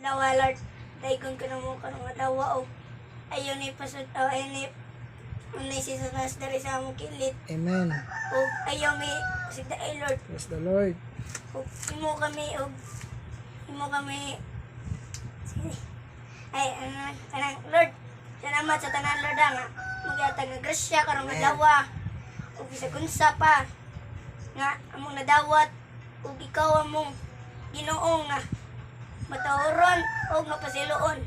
Lawa, Lord. Daikon ka na mo ka nga tawa o ayaw ni pasod o ayaw ni ni si Satanas dari sa among kilit. Amen. o ayaw mi si ay Lord. Praise the Lord. o imo kami o imo kami ay ano kanang Lord. Salamat sa tanan Lord ah, nga magyatag nga grasya karong nadawa o bisag unsa pa nga among nadawat. Ug ikaw among Ginoo nga mataoron o nga pasiluon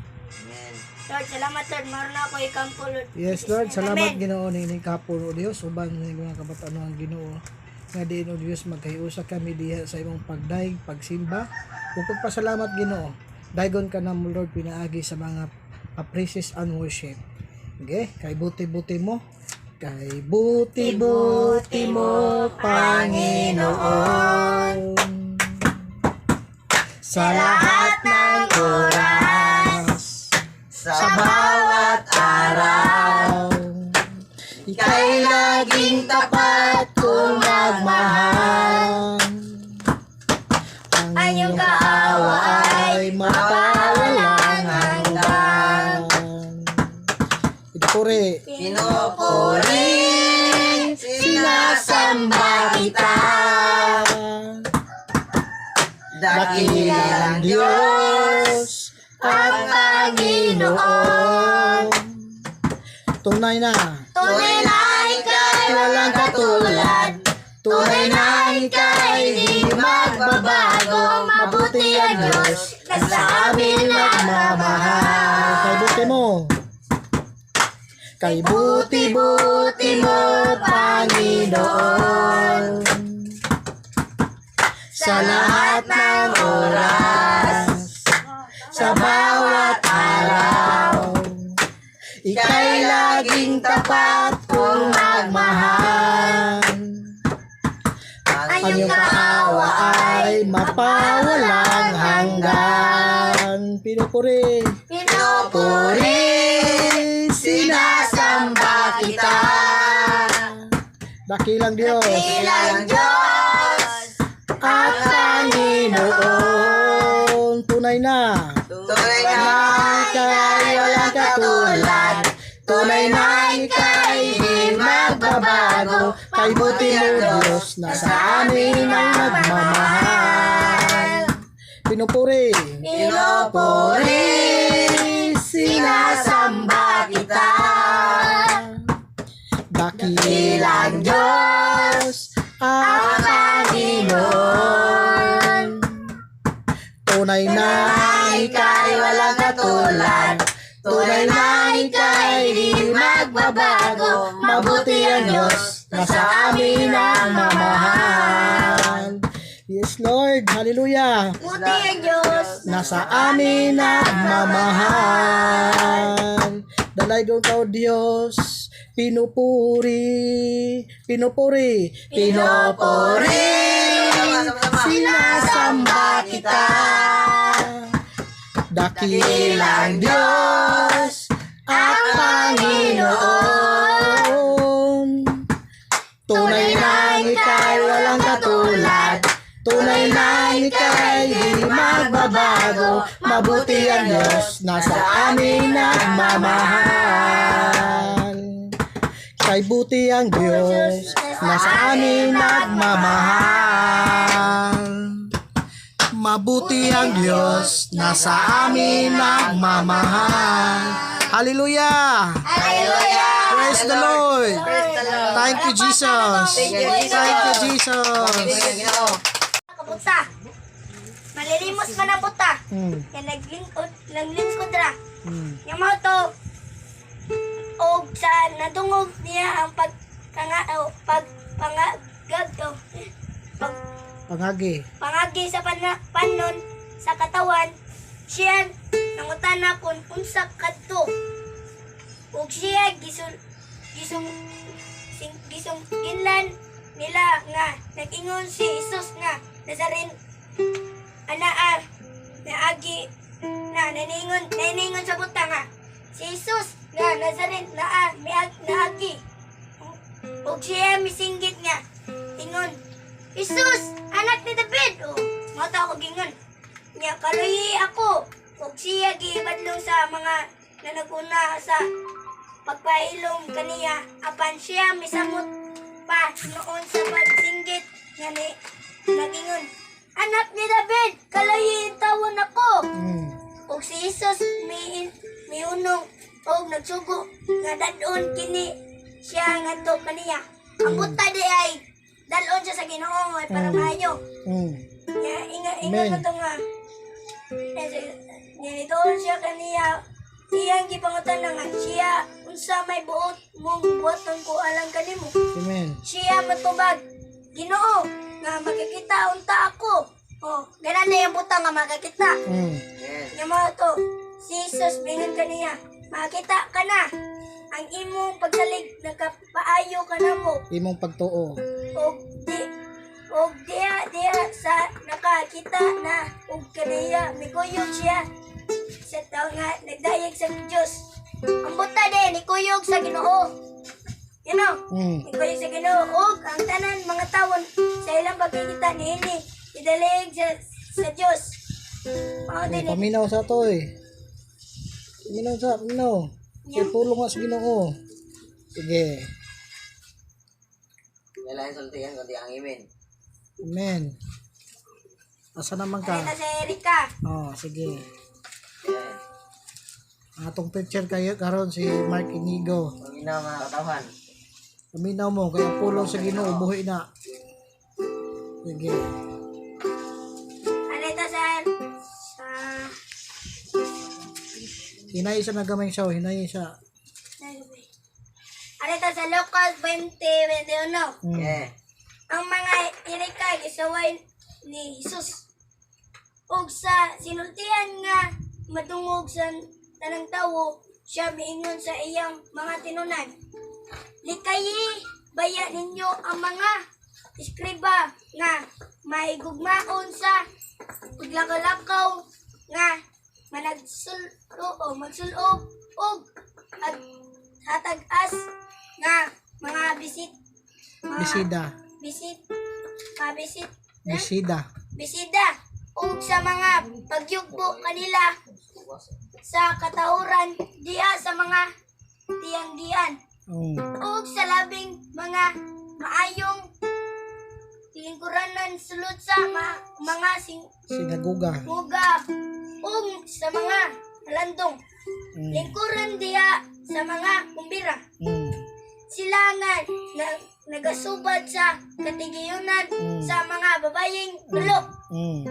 Amen. Lord salamat Lord maron na ako ikampo Lord Yes, Lord. Salamat. Ginoo ni ni kapon o Dios uban ni mga kabataan ang Ginoo. Nga diin o Dios magkahiusa kami diha sa imong pagdaig, pagsimba. Ug pagpasalamat Ginoo. Daygon ka na mo Lord pinaagi sa mga praises and worship. Okay? Kay buti-buti mo. Kay buti-buti mo, Panginoon. Sa lahat oras, sa bawat araw, ika'y laging tapat kung magmahal. Ang iyong kaawa ay mapawalang hanggan. Pinupuri. Pinupuri, Sinasamba kita. Dakilang Diyos ang Panginoon. Tunay na. Tunay na ika'y walang katulad. Tunay na ika'y di magbabago. Mabuti ang Diyos na sa amin nagmamahal. Kay buti mo. Kay buti-buti mo, Panginoon. Sa lahat ng oras, sa bawat araw, Ika'y laging tapat kung magmahal. Ang iyong kaawa ay mapawalang hanggan. Pinupuri. Pinupuri. Sinasamba kita. Dakilang Diyos. Ilang Diyos At Panginoon. Tunay na. Tunay na Ika'y walang katulad. Tunay na ika'y di magbabago. Kay buti mo Diyos na sa amin ang nagmamahal. Pinupuri. Pinupuri Sinasamba kita. Dakilang Diyos katulad. Tunay na ika'y di magbabago. Mabuti ang Diyos na sa amin ang mamahal. Yes, Lord. Hallelujah. Buti ang Diyos Nasa amin ang mamahal. Dalay doon ka, O Diyos. Pinupuri. Pinupuri. Pinupuri. Sinasamba kita. Dakilang Diyos at Panginoon. Tunay na ika'y walang katulad. Tunay na ika'y di magbabago. Mabuti ang Diyos na sa amin nagmamahal. Kay buti ang Diyos na sa amin nagmamahal. Mabuti ang Diyos na sa amin nagmamahal. Hallelujah! Hallelujah Praise the Lord! Praise the Lord. Thank you, Jesus! Thank you, Jesus. Thank you, Jesus! Malilimos man ang buta Hmm. Yan naglingkod Naglingkod ra Hmm. Yung mga to Og sa nadungog niya ang pag Kanga o pag Pangagag o Pag Pangagi. pangagi sa pana, panon sa katawan. Siya nangutana kun unsa kadto. Ug siya gisun gisung sing, gisung ginlan nila nga nag-ingon si Jesus nga nasarin anaa naagi na naningon naningon sa buta nga si Jesus nga Nazareth naa miag naagi. Ug siya misinggit nga ingon Jesus anak ni David. Oh mata ako gingon. Niya kalahi ako. Ug pagpasayong sa mga nanaguna sa pagpailom kaniya. Apan siya misamot pa noon sa pagsinggit nga ni nagingon. Anak ni David kalayin tawon ako. Mm. ug si Jesus mi miunong og nagsugo nga dadon kini siya ngadto kaniya. Ang buta di ay dalon siya sa Ginoo ay para Mm. maayo Mm. nga inga inga Amen. ko to nga Ganito siya kaniya iyang gipangutan nga siya unsa may buot mong buhaton ko alang kanimo Amen. siya matubag Ginoo nga makikita unta ako oh ganan na yung buta nga makakita Mm. Nga mga to si Jesus bingon kaniya makita ka na ang imong pagsalig nakapaayo ka na mo Imong pagtuo. Og di og diha diha sa nakakita na og kaniya mikuyog siya sa tao nga nagdayeg sa Dios ang buta din nikuyog sa Ginoo you know Mm. nikuyog sa Ginoo og ang tanan mga tawon sa ilang pagkikita niini idalig sa sa Dios mao din paminaw sa to eh. Paminaw sa, paminaw. Kaya tulong nga sa ginoo. Sige. Kailangan sultihan kundi ang imin. Amen. Asa naman ka? Alita sa Erika Oh, sige. Amen. Atong teacher kayo karon si Mark Inigo. Panginaw mga katawan. Paminaw mo kaya pulong sa ginoo buhi na. Sige. alita sa sa Hinay siya na gamay siya, oh. hinay siya. alita sa Lucas 20:21 Mm. Yeah. ang mga Erika gisaway ni Jesus ug sa sinultihan nga madungog sa tanang tawo siya miingon sa iyang mga tinunan likayi baya ninyo ang mga iskriba nga maigugmaon sa paglakaw nga managsulo o magsulob og at hatag-as nga mga bisit mga Bisida. bisit mabisit Bisida. bisida ug sa mga pagyugbo kanila sa katauran diha sa mga tiyanggian Mm. ug sa labing mga maayong lingkuranan sulod sa ma- mga sing Sinaguga. muga ug sa mga landong Mm. lingkuran diha sa mga kumbira Mm. Sila nga na, nagasubad sa katigayunan Mm. sa mga babayeng gulo Mm.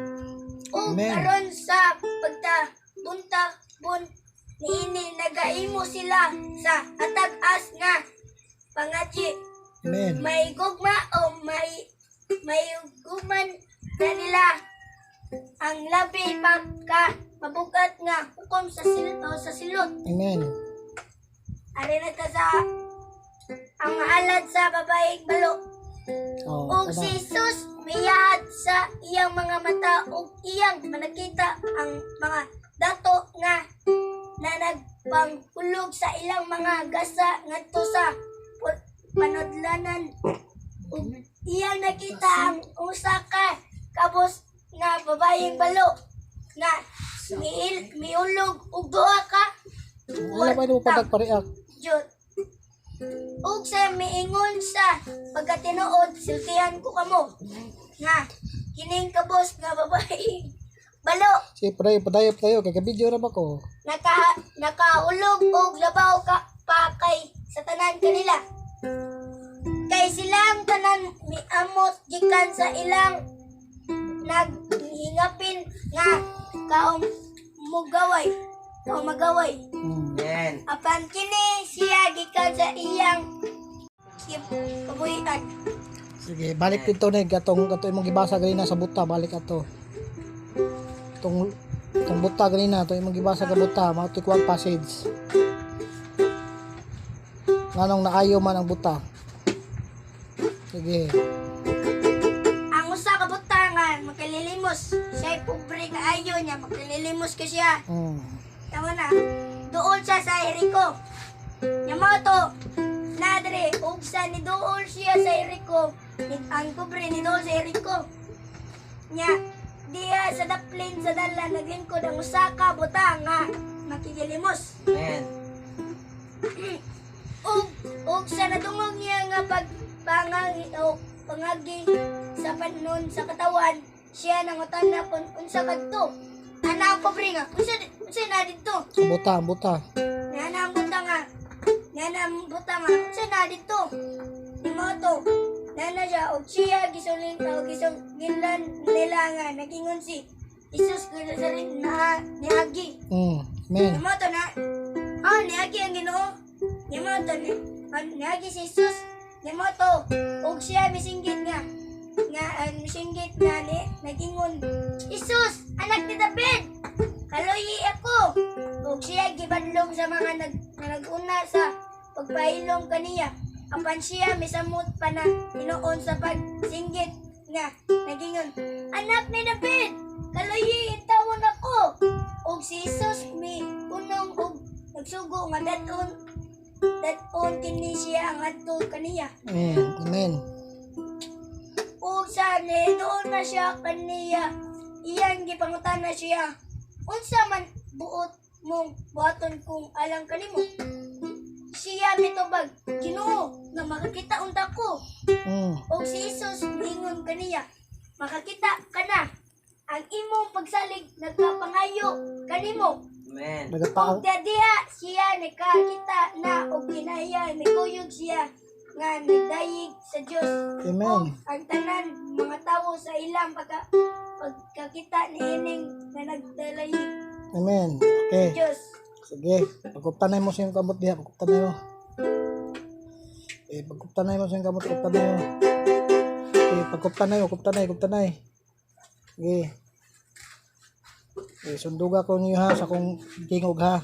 ug Amen. aron sa pagtabunta bun niini nagaimo sila sa atag-as nga pangaji Amen. may gugma o may may guman na nila ang labi pagka mabugat nga hukom sa sil o sa silot Amen. ari na ta sa ang halad sa babaeng balo Oh, ug si Jesus miyahad sa iyang mga mata ug iyang manakita ang mga dato nga na nagpanghulog sa ilang mga gasa ngadto sa panudlanan ug iyang nakita ang usa ka kabos nga babayeng balo nga miil miulog ug duha ka Wala pa mo patagpareak. Jud. Ug sa miingon sa pagkatinuod, siltihan ko kamo. Nga, kining kabos nga babae. Balo, Si padayo, padayo, padayo. Kaya video na ba ko? naka, nakaulog og labaw ka pa kay sa tanan kanila. Kay silang tanan miamot gikan sa ilang naghingapin nga kaom mugaway. Kaom magaway. Amen. Apan kini siya gikan sa iyang kabuhian. Sige, balik dito na katong kato imong gibasa ganina sa buta, balik ato. Tong tong buta ganina, to imong gibasa ka buta, mao tikwag passage. Nganong naayo man ang buta. Sige. Ang usa ka butangan makalilimos. Siya pobre ka ayo niya makalilimos ka siya. Mm. Tama na. Dool siya sa Eriko. Nya mo to. Nadre, ug sa ni dool siya sa Eriko. Ang pobre ni dool sa Eriko. Nya diya sa daplin sa dala naglingkod ang usa ka butanga makikilimos. Amen. ug ug sa nadungog niya nga pag pangangi o pangagi sa panon sa katawan siya nangutan na kung unsa kadto ana ang pobre nga unsa unsa na dito buta, buta. na ang buta nga na ang buta nga unsa na dito ni mo to na na siya og siya gisulin o gisulin nila nga nagingon si Isus ko sa na niagi Mm. Amen. Nimo to na. Oh, niagi ang Ginoo. Nimo to ni. Niagi si Jesus. Nimo to. Ug siya misinggit nga. Nga ang misinggit nga ni nagingon. Jesus, anak ni David. Kaloyi ako. Ug siya gibadlong sa mga nag naguna sa pagpahilom kaniya. Apan siya misamot pa na hinuon sa pagsinggit nga nagingon. Anak ni David, kaloyi itawon ako. Og si Jesus mi unong og nagsugo nga daton daton kini siya ang adto kaniya. Amen. Amen. Ug sa doon na siya kaniya. Iyang gipangutan na siya. Unsa man buot mong buhaton kung alang kanimo. Siya mitubag, Ginoo, nga makakita unta ko. Mm. Og si Jesus mingon kaniya, makakita ka na. Ang imong pagsalig nagkapangayo kanimo. Amen. Nagapaa. Og dadiha siya nakakita na og kinaya nagkuyog siya nga nagdayig sa Dios. Amen. Ang tanan mga tawo sa ilang pagka pagkakita ni ining nga nagdalayig Amen. Okay. Dios. Sige. Pagkuptanay mo sa iyong kamot diha. Pagkuptanay mo. Eh, pagkuptanay mo sa iyong kamot. Pagkuptanay mo. Okay. Pagkuptanay mo. Kuptanay. Kuptanay. Sige. Okay. Sunduga ko niyo ha sa kong tingog ha.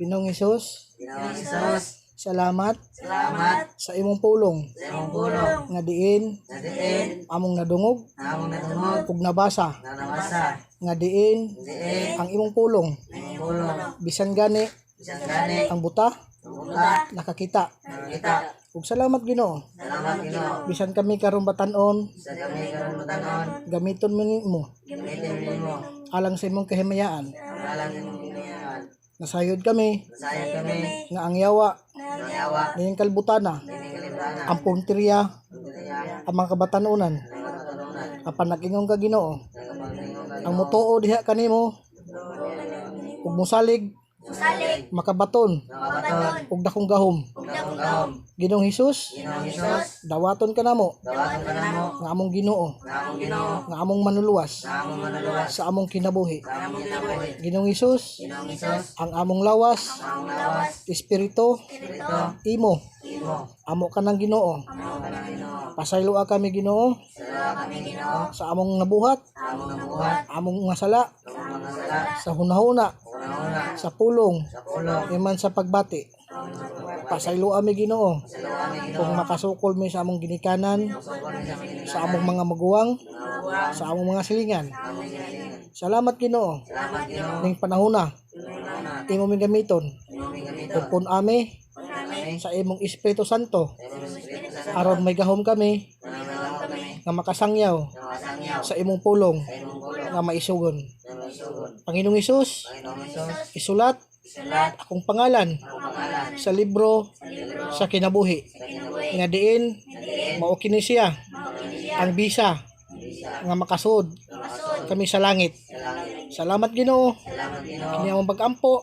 Pinong Isus, Ginoong Isus, salamat. Salamat. Sa imong pulong. Sa imong pulong. nga diin. Sa diin, among nadungog. Among natungod, ug nabasa. Na nabasa. nga diin. Diin, ang imong pulong. Imong pulong. bisan gani. Bisan gani, ang buta. Ang buta, nakakita. Kita. ug salamat Ginoo. Salamat Ginoo. bisan kami karon batan-on. Sa kami karon matanon, gamiton mo nimo. Gamitin mo. alang sa imong kahimayaan. Alang imong ginayan. nasayod kami. Nasayang kami, nga ang yawa nangayawa, ning kalbutana. Ang punteriya. Ang mga kabatanunan nag-ingon ka Ginoo. Ang mutuo diha kanimo ug musalig Salig, makabaton. Nakabaton, ug dakong gahom ug dakong gahom. Ginoong Hesus. Ginoong Isus, dawaton ka namo. Dawaton ka namo, nga among Ginoo. Nga among Ginoo, nga among manuluwas. Nga among manuluwas, sa among kinabuhi. Sa among kinabuhi. Ginoong Hesus. Ginoong Isus, ang among lawas. Ang lawas, espiritu Espiritu, imo. Imo, amo ka ng Ginoo. Amo ka ng Ginoo. pasayloa kami Ginoo. Sa kami Ginoo, sa among nabuhat. Among nabuhat, among nga sala among mga sala, sa hunahuna una-una, sa pulong. Sa pulong, iman sa pagbati. Pasaylo ami Ginoo. Kung makasukol mi sa among ginikanan sa among mga maguwang sa among mga silingan. Salamat Ginoo. Salamat Ginoo. ning panahona imo mi gamiton. Imo mi gamiton. upon ami sa imong Espiritu Santo. Aron may gahom kami. Nga makasangyaw. Sa imong pulong. Nga maisugon. Panginoong Isus isulat sulat akong pangalan ang pangalan sa libro sa kinabuhi. Sa kinabuhi. nga diin mao kini siya ang bisa nga makasud kami sa langit. Sa langit. salamat Ginoo. Salamat Ginoo. kini among pag-ampo.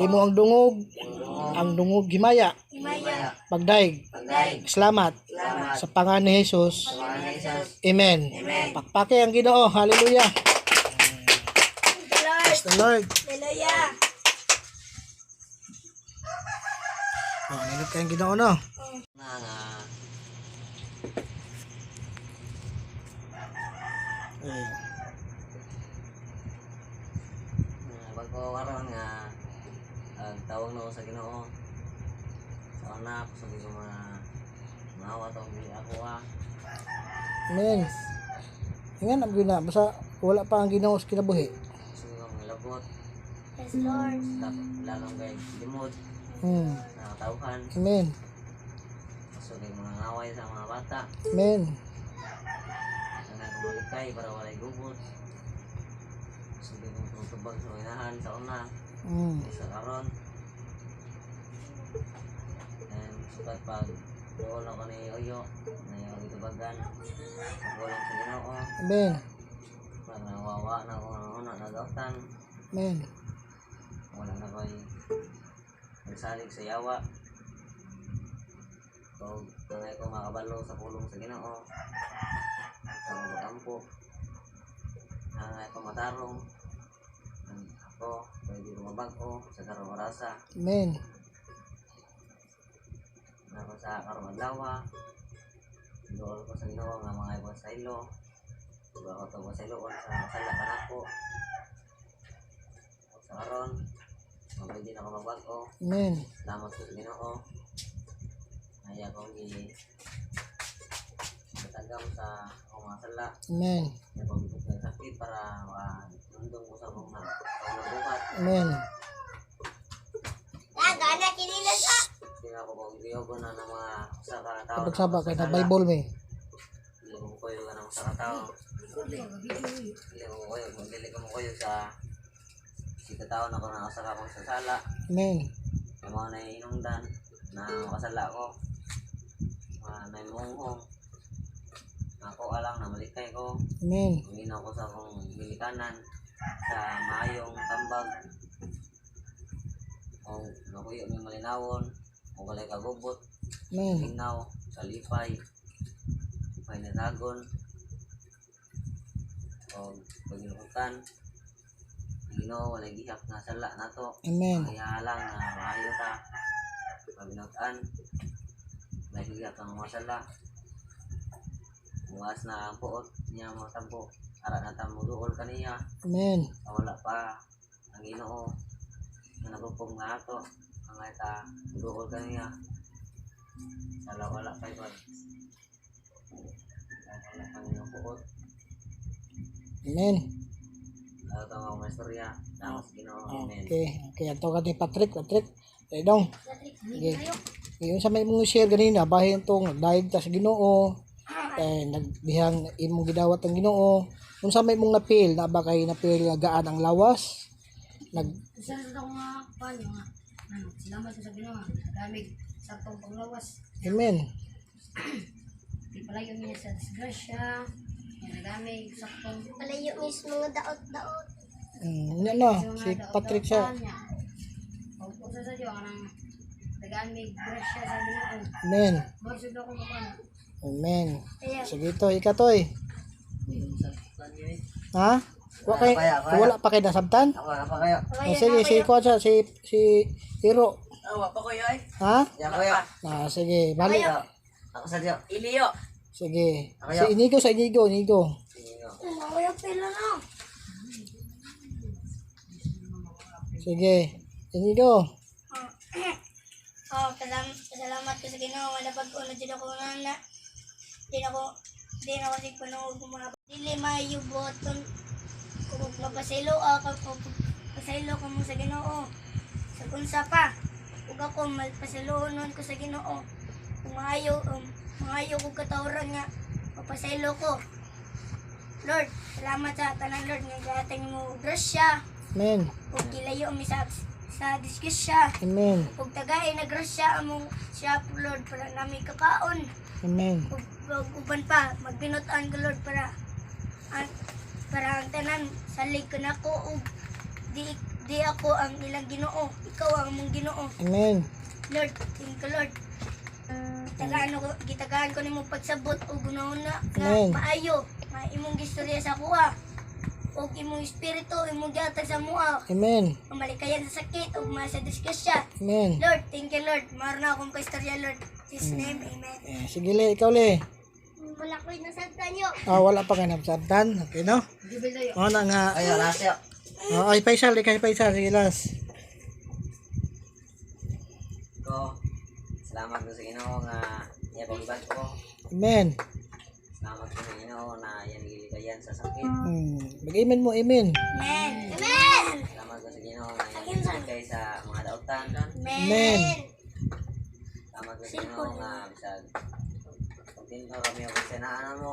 Imo ang dungog. Ang dungog himaya. Himaya, pagdaig. Pagdaig, salamat. Salamat. sa pangalan ni Jesus. Sa pangalan ni Jesus. amen. Pakpake ang Ginoo. Hallelujah the Lord, Hallelujah. oh nilit kayong Ginoo no Mga eh, Nga, bago karon nga ang tawag na ako sa Ginoo. Sa una ako sa Ginoo mga maawa to di ako ah. amen Ingan ang gina basta wala pa ang Ginoo sa kinabuhi Yes, Lord. lalong kay limod, hmm. nakatawhan, amen gusto ko mga ngaway sa mga bata, amen na nagmalikay para walay gubot. Gusto ko kong tutubag sa inahan sa una. Mm. sa karon. And sukat pag doon ako ni Oyo, na yung itubagan, pagulong sa ginoo, Amen. pag nawawa na ako ng una, nagautan, Amen. wala ko'y nagsalig sa yawa. So, tunay ko makabalo sa pulong sa ginoo, sa mga kampo, nangay ko matarong, ako, pwede ko sa karong orasa, Amen. ako sa karong adlaw doon ko sa ginoo nga mga ibon sa ilo. Diba ako sa ilo sa masala ka nako sa karon mabay din ako magbago Amen. salamat ko sa ginoo ay akong gi matagam sa akong mga sala Amen. ay akong gi sakit para makandong ko sa akong na sa nabuhat Amen. Ah, gana kinilas ah. hindi na ako kong giyogo na ng mga usa ka tao Kapag saba kay na. Bible me. Dili ko ka ng usa ka tao Dili ko koyo, dili ko koyo sa Sika tao na ko na usa ka akong sasala Amen. Yung mga naiinungdan na makasala ko mga naimunghong ako alang na malikay ko Amen. Uminaw ko sa akong milikanan sa maayong tambag. O nakuyo may malinawon o walay kagubot Amen. linaw, kalipay, may natagon, o paginukutan, Ginoo wala gihap nga sala nato. Amen. Kaya lang na maayo ta. Paginutan, may gihap ang mga sala. Buwas na ang puot niya mga tampo. Ara na tamo duol kaniya. Amen. wala pa ang Ginoo na nagupong nga ato. Ang ita duol kaniya. Sala wala pa iba. Wala pang inupuot. Amen. Ito ang mga istorya. Tapos Ginoo. Amen. Okay. Okay, ato ka ni Patrick, Patrick. Ay dong. Okay. Yung sa may mong share ganina, bahin tong nagdayeg ta sa Ginoo. Eh nagbihang imong gidawat ang Ginoo. Unsa may mong napil, na ba kay napil nga gaan ang lawas? Nag Isa na ako nga panyo nga. Ano, salamat ko sa ginawa. Damig sa itong panglawas. Amen. Di palayo niya sa disgrasya. Yan nagamig sa itong Malayo mismo nga daot-daot. Mm, yan na, si Patrick siya. Huwag po sa sa Diyo, anang nagamig grasya sa ginawa. Amen. Magsud ako kapano. Amen. Sige to, ikatoy. Ha? Wa kay wala pa kay nasabtan? Na pa kayo. Oh, sige, si ko siya, si si Hiro. Awa pa kayo ay. Ha? Yan kayo. Ah, sige, bali. Ako sa Diyo. Iliyo. Sige. Ako Si Inigo sa Inigo, Inigo. mga pila na. Sige. Inigo. Oh, salamat, salamat ko sa Ginoo nga napag-uno jud ako nga na. Di na ako di na ako sig panood kung mga dili mayo boton kung mapasilo ako kung pasilo ko mo sa Ginoo. Sa kunsa pa. Ug ako magpasilonon ko sa Ginoo. Kung maayo um, maayo ko katawran nga mapasilo ko. Lord, salamat sa tanan Lord nga gating mo grasya Amen. ug gilayo mi sa sa diskusya. Amen. Ug tagay na grasya among siya Lord para nami kakaon. Amen. Ug ug uban pa magbinutan ko Lord para ang para ang tanan salig ko nako ug di di ako ang ilang Ginoo. Ikaw ang mong Ginoo. Amen. Lord, thank you Lord. Tagaan ko gitagaan ko nimo pagsabot ug una nga Amen. maayo nga imong gistorya sa kuha. ug imong espiritu imong gihatag sa mua. Amen. Malikayan sa sakit ug mga sa diskusya. Amen. Lord, thank you Lord. Maro na akong paistorya Lord. In Jesus name, amen. Eh, sige le, ikaw le. Wala ko nasagtan nyo. Ah, wala pa ka nasabtan. Okay, no? Gibil tayo. O na nga. Ayo, nasyo. Oh, ay, Paisal, ikay Paisal. Sige, last. Ko. Salamat ko sa Ginoo nga iya pagbag ko. Amen. Salamat ko sa Ginoo na yan gilikayan sa sakit. Hmm. Mag-amen mo, amen. Amen. Amen. Salamat ko sa Ginoo nga yan gilikay sa mga dautan. Amen. Salamat ko sa Ginoo nga bisag Pagtinto kami ang sinaan mo.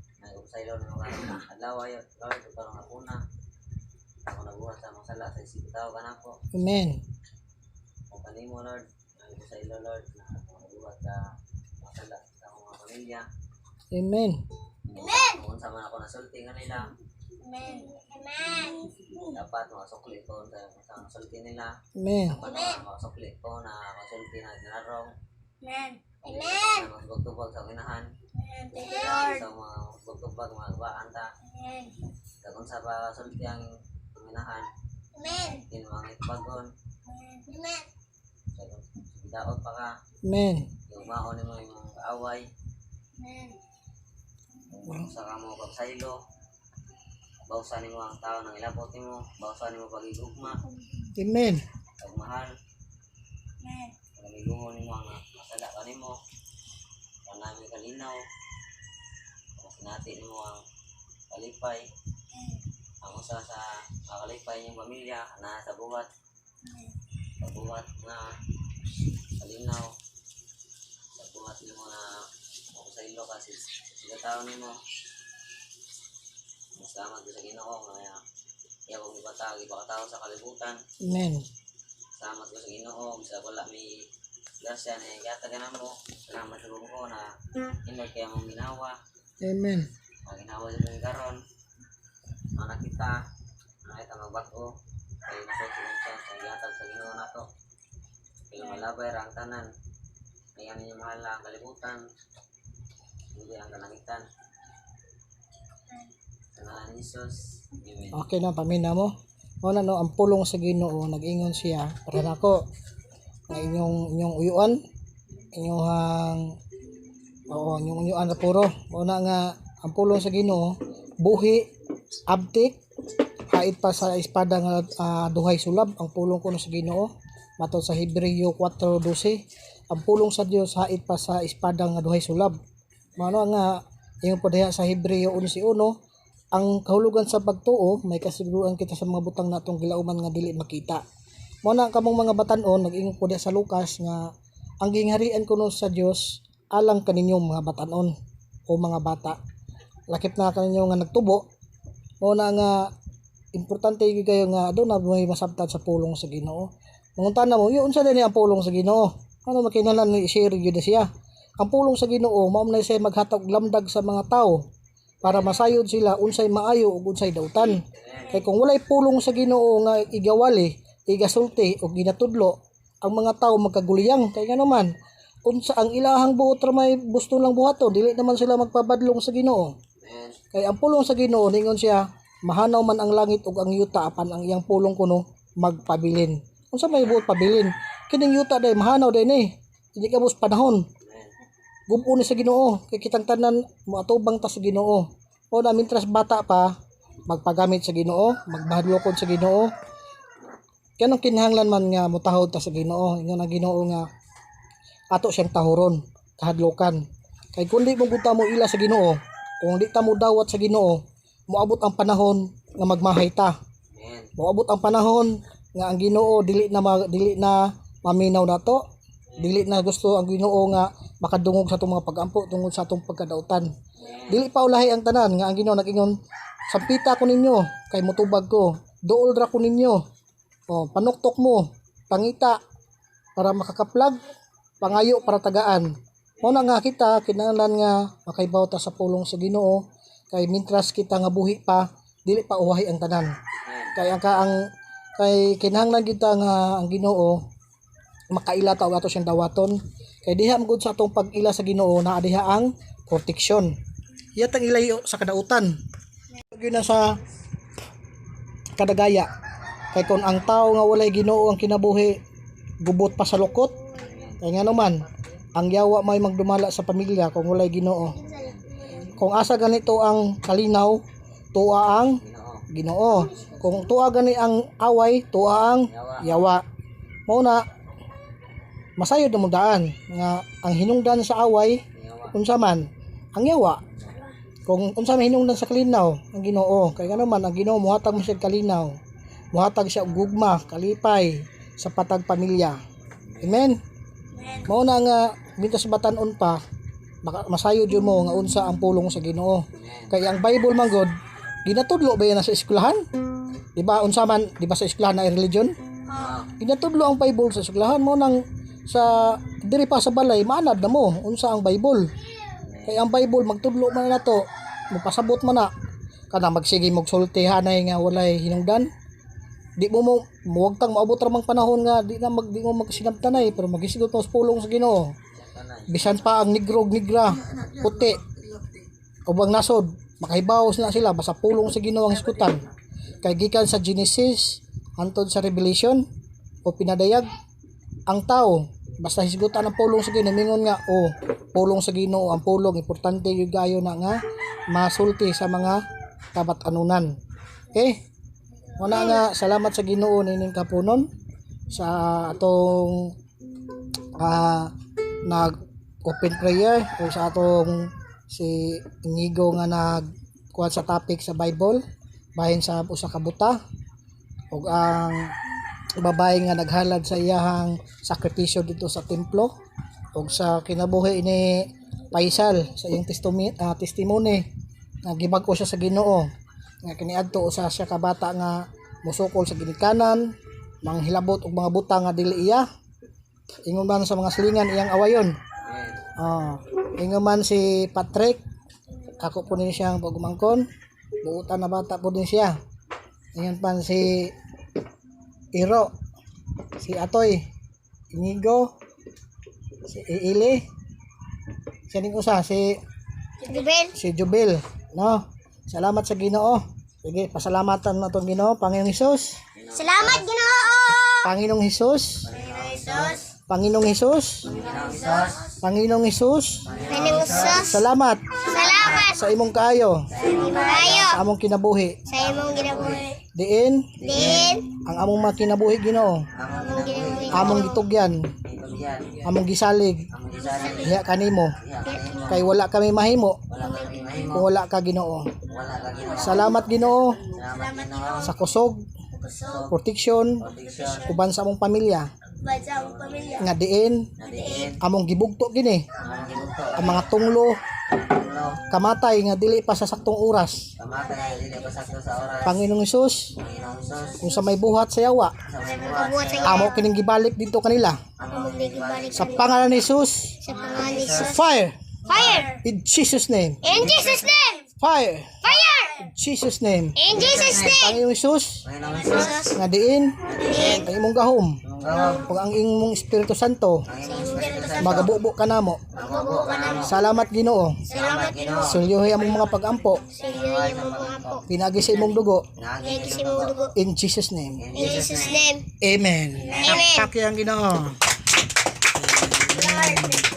Mga kusaylo na karon adlaw ayo, Lord, ug karon ako na. Ako nabuhat sa mga sala sa isip tao kanako. Amen. Kung kanimo Lord, mga kusaylo Lord, na ako nabuhat sa mga sala sa mga pamilya. Amen. Amen. Kung sa man ako nasulti kanila, Amen. Amen. dapat makasukli ko sa nasulti nila. Amen. Dapat mga makasukli ko na masulti na ginarong. Amen. Amen. Magbugtubag sa kinahan. Amen. Thank you, Lord. Sa mga magbugtubag, mga baan ta. Amen. Kung sa pa sulti ang kinahan, Amen. din mga itubagon. Amen. Sa bidaot pa ka, Amen. yung maon mo yung kaaway. Amen. Sa kamo pagsaylo, bawsan mo ang tao ng ilabot mo, bawsan mo pagigugma, Amen. pagmahal, Amen. pagamigungon mo ang masala ka nimo, kanami kalinaw, kung sinati mo ang kalipay, ang usa sa makalipay niyong pamilya na sa buhat, pagbuhat na kalinaw, sa buhat nimo na kung sa ilo kasi sa tao nimo, Salamat sa Ginoo nga iya kong ibatag ibakataw sa kalibutan. Amen. Salamat ko sa Ginoo sa wala mi grasya na gatagan mo. Salamat sa ko na imo kaya mong ginawa. Amen. Ang ginawa sa mga karon. Anak kita, anak kita magbago. Kaya na sa chance ang gatag sa Ginoo nato. Kaya malabay ra ang tanan. Kaya ninyo mahal ang kalibutan. Hindi ang kalangitan. Sa ngalan ni Jesus. Amen. Okay na pamina mo. O na no, ang pulong sa Ginoo nag-ingon siya para nako ang inyong inyong uyuan inyong hang oo inyong uyuan na puro. O na nga ang pulong sa Ginoo buhi abtik hait pa sa espada nga ah, duhay sulab. Ang pulong kuno sa Ginoo matod sa Hebreo 4:12 ang pulong sa Dios hait pa sa espada nga duhay sulab. Mano nga yung podaya sa Hebreo 11:1 ang kahulugan sa pagtuo may kasiguruan kita sa mga butang natong gilauman nga dili makita. Mo na kamong mga batan-on nag-ingon ko sa Lukas nga ang gingharian kuno sa Dios alang kaninyong mga batan-on o mga bata. Lakip na kaninyo nga nagtubo. Mo na nga importante gyud kayo nga do na may masabtan sa pulong sa Ginoo. Mangunta na mo yun unsa din ang pulong sa Ginoo? Ano makinahanglan ni share gyud siya. Ang pulong sa Ginoo mao na siya maghatag lamdag sa mga tao para masayod sila unsay maayo ug unsay dautan. Kay kung walay pulong sa Ginoo nga igawali igasulti o ginatudlo ang mga tao magkaguliyang. Kay nga naman unsa ang ilahang buot ra may gusto lang buhaton dili naman sila magpabadlong sa Ginoo. Kay ang pulong sa Ginoo ningon siya mahanaw man ang langit ug ang yuta apan ang iyang pulong kuno magpabilin. Unsa may buot pabilin? Kining yuta day mahanaw day ni. Hindi ka bus panahon. Gubo ni sa Ginoo kay kitang tanan moatubang ta sa Ginoo. O na mintras bata pa magpagamit sa Ginoo magbahadlokon sa Ginoo. Kanang kinahanglan man nga mutahod ta sa Ginoo ingon ang Ginoo nga ato siyang tahuron kahadlokan. Kay kun di mo gud ta mo ila sa Ginoo kung di ta mo dawat sa Ginoo moabot ang panahon nga magmahay ta. Moabot ang panahon nga ang Ginoo dili na ma- dili na maminaw nato dili na gusto ang Ginoo nga makadungog sa atong mga pagampo tungod sa atong pagkadautan. Dili pa ulahi ang tanan nga ang Ginoo nag-ingon sampita ko ninyo kay mutubag ko. Duol ra ko ninyo. Oh panuktok mo pangita para makakaplag pangayo para tagaan. Mo na nga kita kinahanglan nga makaibaw ta sa pulong sa Ginoo kay mintras kita nga buhi pa dili pa uwahi ang tanan. Kay ang ka ang kay kinahanglan kita nga ang Ginoo makaila ta ato siyang dawaton. Kay diha magud sa atong pag-ila sa Ginoo naa diha ang proteksyon. Yatang ilayo sa kadautan. Gyud na sa kadagaya. Kay kung ang tao nga walay Ginoo ang kinabuhi gubot pa sa lukot kay nga naman ang yawa may magdumala sa pamilya kung walay Ginoo. Kung asa ganito ang kalinaw tuwa ang Ginoo. Kung tuwa gani ang away, tuwa ang Yawa. Mao na masayod mo daan nga ang hinungdan sa away unsa man ang yawa. Kung unsa man hinungdan sa kalinaw ang Ginoo. Kay ngano man ang Ginoo muhatag mo siya kalinaw. Muhatag siya og gugma kalipay sa patag pamilya. Amen mao na nga mintas batan-on pa baka masayod yun mo nga unsa ang pulong sa Ginoo. Kay ang Bible man god ginatudlo ba yan sa eskwelahan? Di ba unsa man di ba sa eskwelahan na religion? Ginatudlo ang Bible sa eskwelahan. Mo nang sa diri pa sa balay manad na mo unsa ang Bible. Kay ang Bible magtudlo man na to mapasabot man na. Kana magsige mog sulti hanay nga walay hinungdan di mo mo muwag tang maabot ramang panahon nga di na mag di mo magsinabtanay pero magisigot mo pulong sa Ginoo. Bisan pa ang nigrog nigra puti. Ubang nasod makahibawas na sila basta pulong sa Ginoo ang iskutan. Kay gikan sa Genesis hantod sa Revelation o pinadayag ang tao basta hisgutan ang pulong sa Ginoo mingon nga o pulong sa Ginoo ang pulong importante yung gayo na nga masulti sa mga kabatanunan okay Una nga salamat sa Ginoo nining kapunon sa atong ah nag open prayer o sa atong si Inigo nga nag kuha sa topic sa Bible bahin sa usa ka buta. Ug ang babae nga naghalad sa iyahang sakripisyo dito sa templo. Ug sa kinabuhi ni Paisal sa iyang testimony, testimony nga gibag-o siya sa Ginoo nga kiniadto usa siya ka bata nga musukol sa ginikanan manghilabot og mga buta nga dili iya ingon man sa mga silingan iyang awayon Amen. Ah, ingon man si Patrick. Ako po din siyang pagumangkon. Buutan na bata po din siya. Ingon pa si Iro. Si Atoy. Inigo. Si Iili. Siya din usa si Jubel. si Jubil, no? Salamat sa Ginoo. Sige, pasalamatan na tong Ginoo, Panginoong Hesus. Salamat, Ginoo! Panginoong Hesus. Panginoong Hesus. Panginoong Hesus. Panginoong Sus. Salamat Salamat sa imong kaayo, sa Imayo. sa among kinabuhi. Sa imong ginabuhi. Diin Din. ang among mga kinabuhi Ginoo, Among ginabuhi. among gitugyan, yan. among gisalig Ang gisalig. diha kanimo kay wala kami mahimo Wala kami mahimo. kung wala ka Ginoo. Wala ka Ginoo. Salamat Ginoo Salamat Ginoo. sa kusog, protection, Protection. uban sa among pamilya sa among pamilya. nga diin among gibugto gini Ang gibugto. ang mga tunglo Tulo. kamatay nga dili pa sa saktong oras. Kamata na dili pasakto sa oras. Panginoong Hesus, Panginoong Sus. kung sa may buhat sa yawa, Sa may buhat. Sa amo kining gibalik dito kanila. Sa pangalan ni Jesus, sa pangalan ni Jesus. fire Fire! in Jesus name. In Jesus' name! Fire Fire! in Jesus name. In Jesus' name! Panginoong Hesus, Panginoong Sus. nga diin ang imong gahom Ang gawam. ug ang imong Espiritu Santo Ang imong Espiritu Santo. magabubo ka namo. Ang mabuo ka namin. Salamat Ginoo. Salamat Ginoo. Sulyohi among mga pag-ampo iyo yung mga po. pinagi sa imong dugo Nagi Kaya kasi mong dugo. in Jesus name. In Jesus' name. Amen. Amen. Pakpak yang Ginoo. Lord.